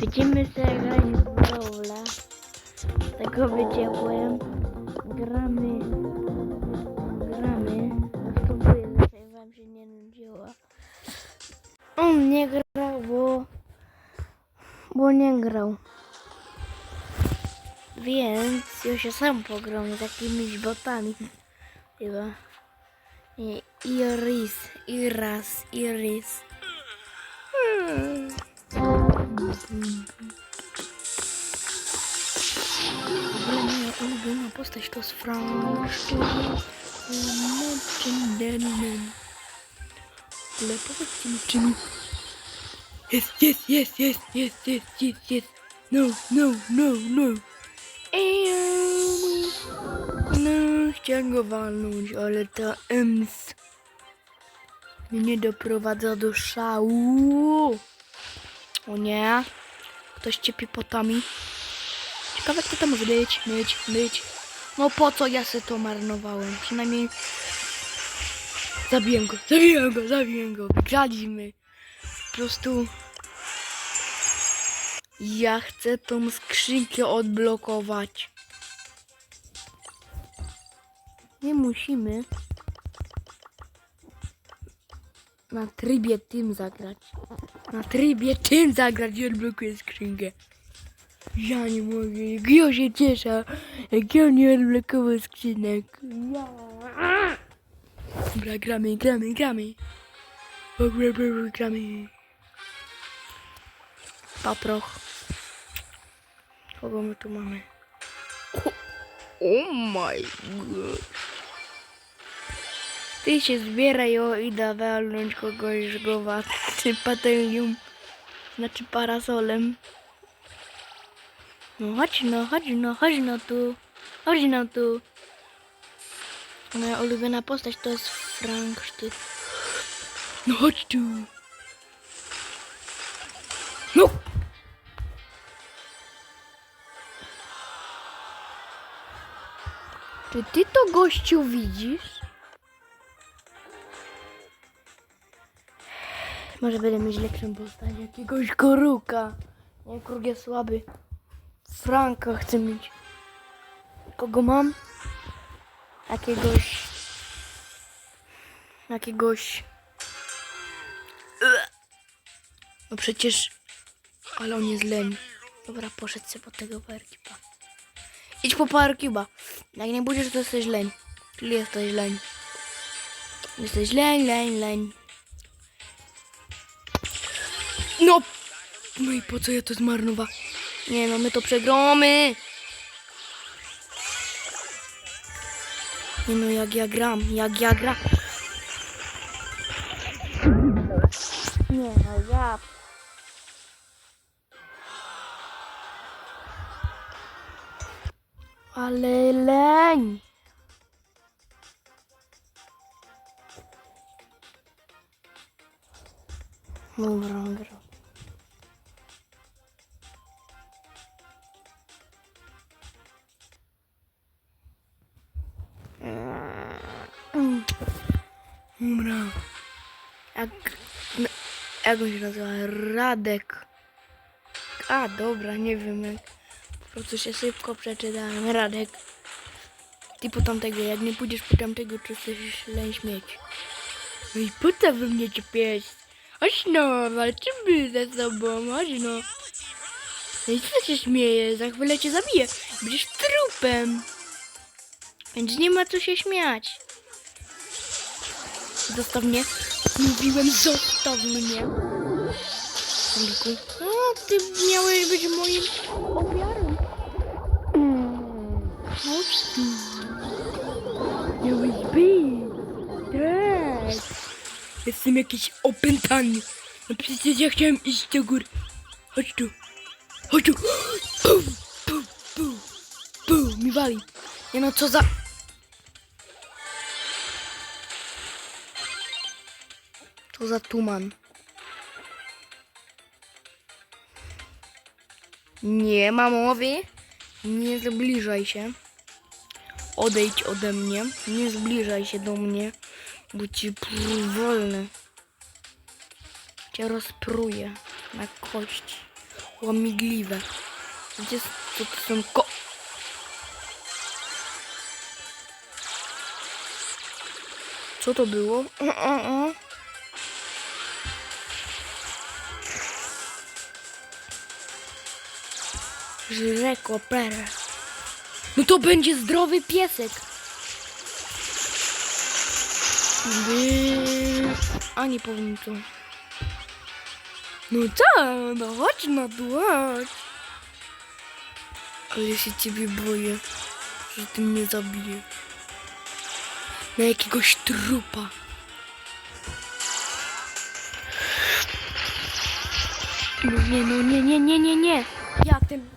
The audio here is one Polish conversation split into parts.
Będziemy sobie grać w Brawla. Tego wyciąłem. Gramy. Gramy. Spróbuję, żeby wam się nie nudziło. On nie grał, bo... Bo nie grał. Więc już się sam pogram z jakimiś botami. Chyba. Nie, Iris, Iras, Iris. Moja ulubiona postać to jest Frank Legendary. Ale powiedzcie mi, czy mi... Jest, jest, jest, jest, jest, jest, jest, jest. No, no, no, no. Eee, No, chciałem go walnąć, ale ta EMS mnie doprowadza do szału. O nie. Ktoś ciepi potami. Ciekawe kto to może być, być, być. No po co ja se to marnowałem? Przynajmniej zabiłem go, zabiłem go, zabiłem go. Wygraliśmy. Po prostu ja chcę tą skrzynkę odblokować. Nie musimy na trybie tym zagrać. Na trybie tym zagrać i odblokuję skrzynkę. Ja nie mogę, jak ja się cieszę, jak ja nie odblokował skrzynek. Ja. Dobra, gramy, gramy, gramy. Gramy. Paproch. Kogo my tu mamy? Oh my god. Ty się zbieraj o idę walnąć kogoś gowaty patelnią. Znaczy parasolem. No chodź no, chodź no, chodź no tu. Chodź no tu. Moja ulubiona postać to jest Frank Sztyt. No chodź tu. No! Czy ty to gościu widzisz? Może będę mieć lepszą postać, jakiegoś koruka. Nie, kruk jest słaby. Franka chcę mieć. Kogo mam? Jakiegoś... Jakiegoś... No przecież... Ale on jest leń. Dobra, poszedł sobie po tego Powercuba. Idź po Powercuba. Jak nie będziesz, to jesteś leń. Czyli jesteś leń. Jesteś leń, leń, leń. No! No i po co ja to zmarnowałem? Nie no, my to przegramy. Nie no, jak ja gram, jak ja gram. Nie no, ja... Ale leń. Dobra. Dobra. Jak on się nazywa? Radek. A, dobra, nie wiem jak. Po prostu się szybko przeczytałem. Radek. Ty po tamtego, jak nie pójdziesz po tamtego, to chcesz źle śmieć. No i po co wy mnie czepiać? Chodź no, walczymy ze sobą, chodź no. No i co się śmieje? Za chwilę cię zabiję. Będziesz trupem. Więc nie ma co się śmiać. Zostaw mnie. Mówiłem, zostaw mnie. Angliku. O, ty miałeś być moim ofiarą. Chodź tu. Miałeś być. Tak. Jestem jakiś opętany. No przecież ja chciałem iść do góry. Chodź tu. Chodź tu. Pum, pum, pum, pum. Mi wali. Nie no, co za... Co za tuman. Nie ma mowy. Nie zbliżaj się. Odejdź ode mnie. Nie zbliżaj się do mnie, bo ci wolny. Cię rozpruję. na kości. Łamigliwe. Gdzie co to są ko... Co to było? O, o, o. Żre koperę. No to będzie zdrowy piesek. A nie powiem co. No co? No chodź na chodź. Ale ja się ciebie boję, że ty mnie zabijesz. Na jakiegoś trupa. No nie, no nie, nie, nie, nie, nie. Jak ten...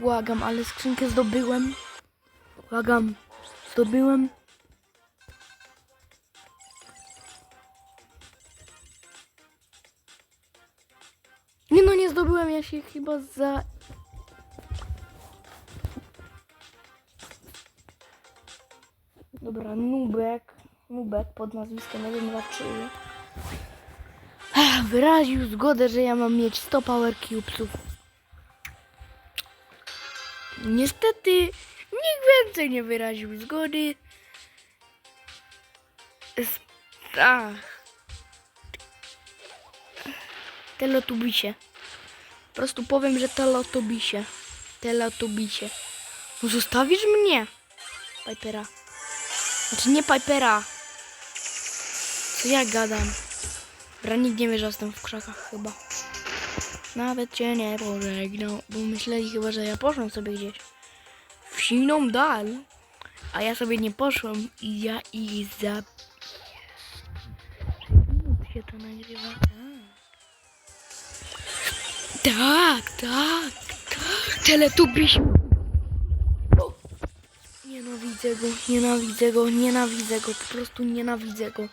Błagam, ale skrzynkę zdobyłem. Błagam, zdobyłem. Nie no, nie zdobyłem, ja się chyba za... Dobra, Nubek. Nubek pod nazwiskiem 123. Ech, Wyraził zgodę, że ja mam mieć 100 power cubesów. Niestety nikt więcej nie wyraził zgody. S- Ach. Telotubisie. Po prostu powiem, że telotubisie. Telotubisie. No zostawisz mnie? Pipera. Znaczy nie Pipera. Co ja gadam? Dobra, nikt nie wie, że jestem w krzakach chyba. Nawet cię nie pożegnał, bo myśleli chyba, że ja poszłam sobie gdzieś w siną dal, a ja sobie nie poszłam i ja ich zabiję. To nagrywa, tak. Tak, tak. Teletubiś. Nienawidzę go, nienawidzę go, nienawidzę go, po prostu nienawidzę go.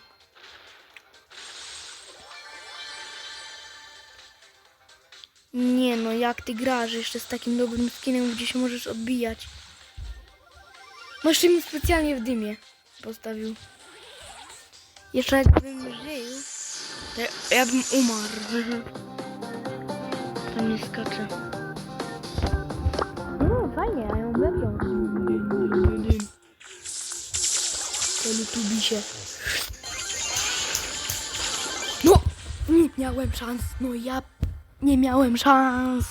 Nie no, jak ty grasz jeszcze z takim dobrym skinem, gdzie się możesz odbijać. Jeszcze mi specjalnie w dymie postawił. Jeszcze jakbym żył, to ja, ja bym umarł. Tam nie skacze. No fajnie, a ją będą. To lutubi się. No! Nie miałem szans, no ja nie miałem szans.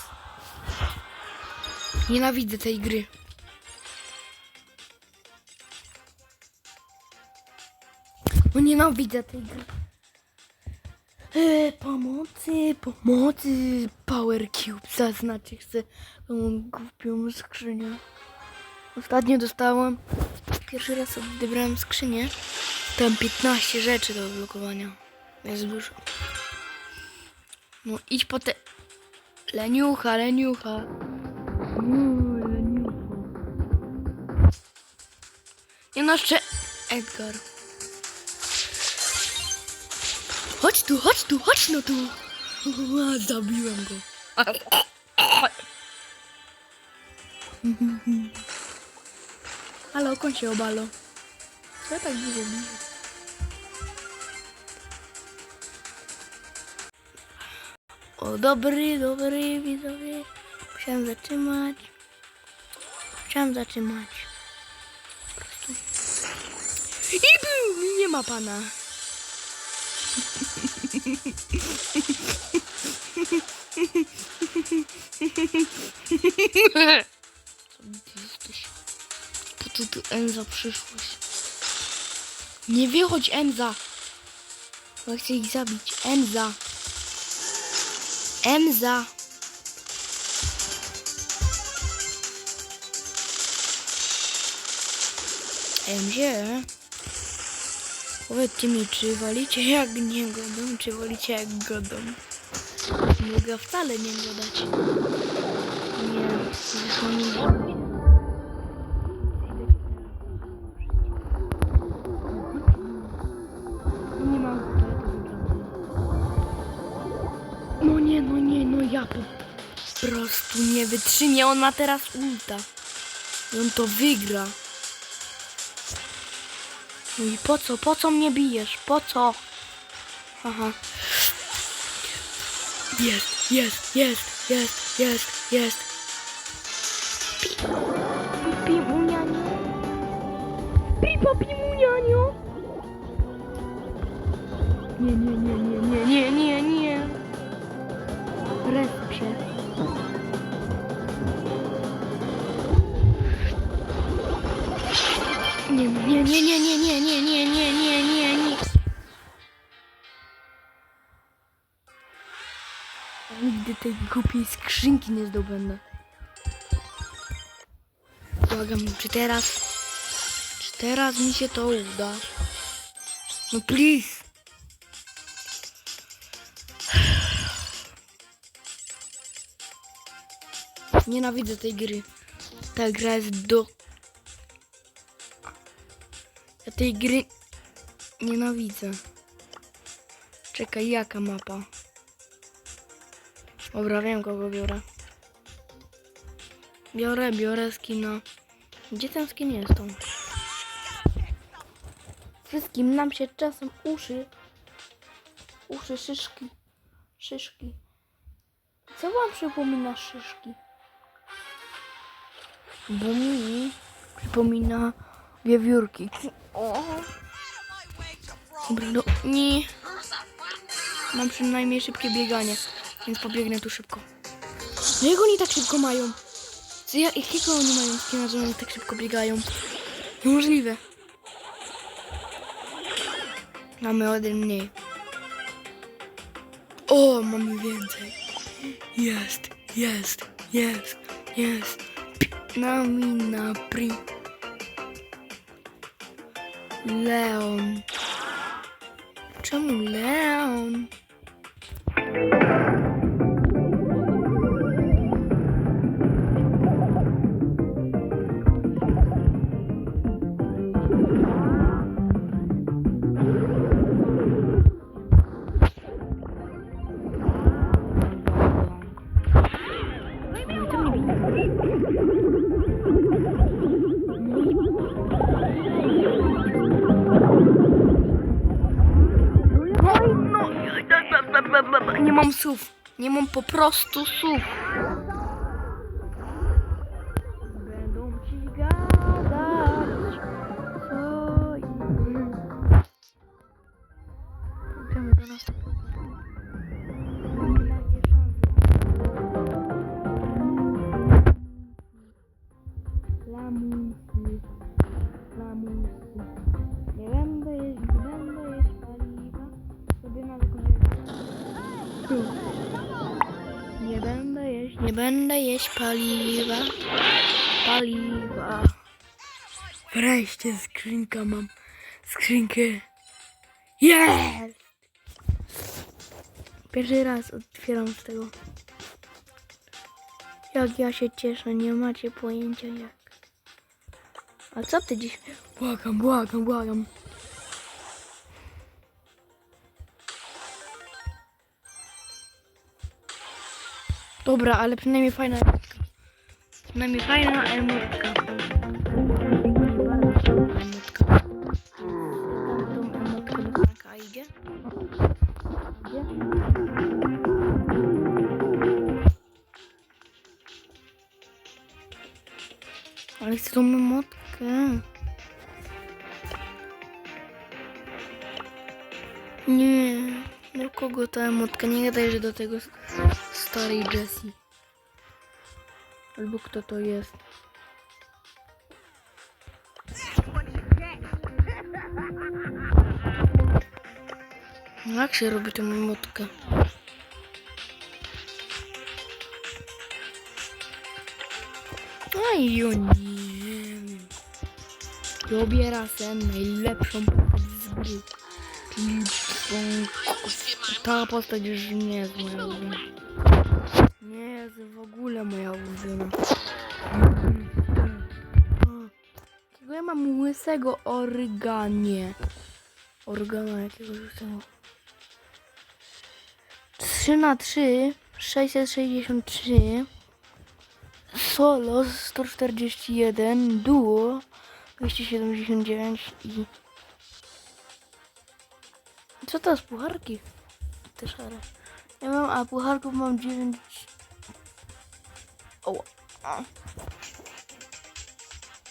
Nienawidzę tej gry. No nienawidzę tej gry. E, pomocy, pomocy. Power Cube zaznaczyć chcę tą głupią skrzynię. Ostatnio dostałem, pierwszy raz odebrałem skrzynię. Tam 15 rzeczy do odblokowania. Jest dużo. No idź po te... Leniucha, leniucha. Mm, leniucha. Nie no, jeszcze Edgar. Chodź tu, chodź tu, chodź no tu. Ua, Zabiłem go. Halo, koń się obalo. Co ja tak dużo biję? O, dobry, dobry widzowie. Musiałem zatrzymać. Musiałem zatrzymać. I był! Nie ma pana. Jesteś? Po co tu Enza przyszłość? Nie wychodź Enza! Bo chcę ich zabić. Enza! Emza. Emzie. Powiedzcie mi, czy wolicie jak nie godą, czy wolicie jak godą? Mogę wcale nie godać. Nie, życie. Nie prostu nie wytrzymię. On ma teraz ulta. I on to wygra. No i po co? Po co mnie bijesz? Po co? Aha. Jest, jest, jest, jest, jest, jest. Pi, Nie, nie, nie, nie, nie, nie, nie, nie, nie, nie, nie, nie. Nigdy tej głupiej skrzynki nie zdobędę. Błagam, czy teraz... Czy teraz mi się to uda? No please. Nienawidzę tej gry. Ta gra jest do... Ja tej gry nienawidzę. Czekaj, jaka mapa? Dobra, wiem kogo biorę. Biorę, biorę skina. Gdzie ten skin jest on? Wszystkim nam się czasem uszy. Uszy, szyszki. Szyszki. Co wam przypomina szyszki? Bo mi przypomina wiewiórki. O. Dobra, no nie. Mam przynajmniej szybkie bieganie, więc pobiegnę tu szybko. No jak oni tak szybko mają? Co ja, jakiego oni mają skina, że oni tak szybko biegają? Niemożliwe. Mamy jeden mniej. O, mamy więcej. Jest, jest, jest, jest. Nami na pri. Leon. Czemu Leon? Nie mam po prostu słów. Będę jeść paliwa. Paliwa. Wreszcie skrzynka mam. Skrzynkę. Jest! Pierwszy raz otwieram z tego. Jak ja się cieszę, nie macie pojęcia jak. A co ty dziś? Błagam, błagam, błagam. Dobra, ale przynajmniej fajna emotka. Przynajmniej fajna emotka. Idzie. Ale chcę tą emotkę. Nie, do kogo ta emotka? Nie gadaj, że do tego starej Jessie. Albo kto to jest. No Jak się robi tą emotkę? A i o nie najlepszą postać z gry. Ta postać już nie ulubiona. Nie jest w ogóle moja ulubiona. Jakiego ja mam łysego oryganie? Organa jakiegoś łysego. 3 na 3 663 Solo 141 Duo 279 i co to jest pucharki? Te szare. Ja mam, a pucharków mam 9. O. a.